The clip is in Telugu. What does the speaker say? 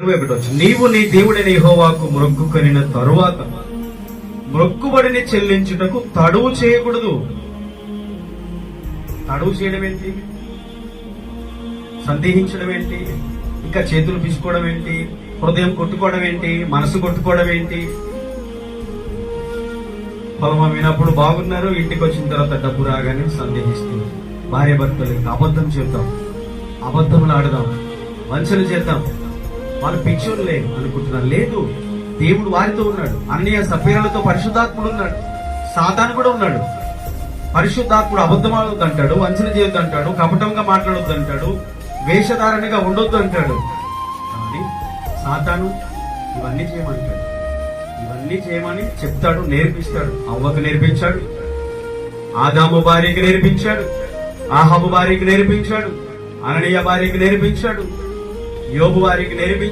నీవు నీ దేవుడైన యెహోవాకు మొక్కుకొనిన తరువాత మొక్కుబడిని చెల్లించుటకు తడువు చేయకూడదు. తడువు చేయడం ఏంటి? సందేహించడం ఏంటి? ఇంకా చేతులు పిసుకోవడం ఏంటి? హృదయం కొట్టుకోవడం ఏంటి? మనసు కొట్టుకోవడం ఏంటి? పొలం అమ్మినప్పుడు బాగున్నారు ఇంటికి వచ్చిన తర్వాత డబ్బు రాగానే సందేహిస్తుంది. భార్య భర్తలు ఇంకా అబద్ధం చేద్దాం అబద్ధములు ఆడదాం. వంచన చేద్దాం. వాళ్ళు పిచ్చోళ్ళే అనుకుంటున్నారు లేదు దేవుడు వారితో ఉన్నాడు. అన్నయ్య సభ్యులతో పరిశుద్ధాత్ముడు ఉన్నాడు. సాతాను కూడా ఉన్నాడు. పరిశుద్ధాత్ముడు అబద్ధమాడొద్దు అంటాడు వంచన చేయొద్దు అంటాడు కపటంగా మాట్లాడొద్దు అంటాడు వేషధారణగా ఉండొద్దు అంటాడు. కానీ సాతాను ఇవన్నీ చేయమంటాడు. ఇవన్నీ చేయమని చెప్తాడు నేర్పిస్తాడు. అవ్వకు నేర్పించాడు. ఆదాము భార్యకి నేర్పించాడు. ఆహాబు భార్యకి నేర్పించాడు. అననీయ భార్యకి నేర్పించాడు. యోబు వారికి నేర్పించాడు.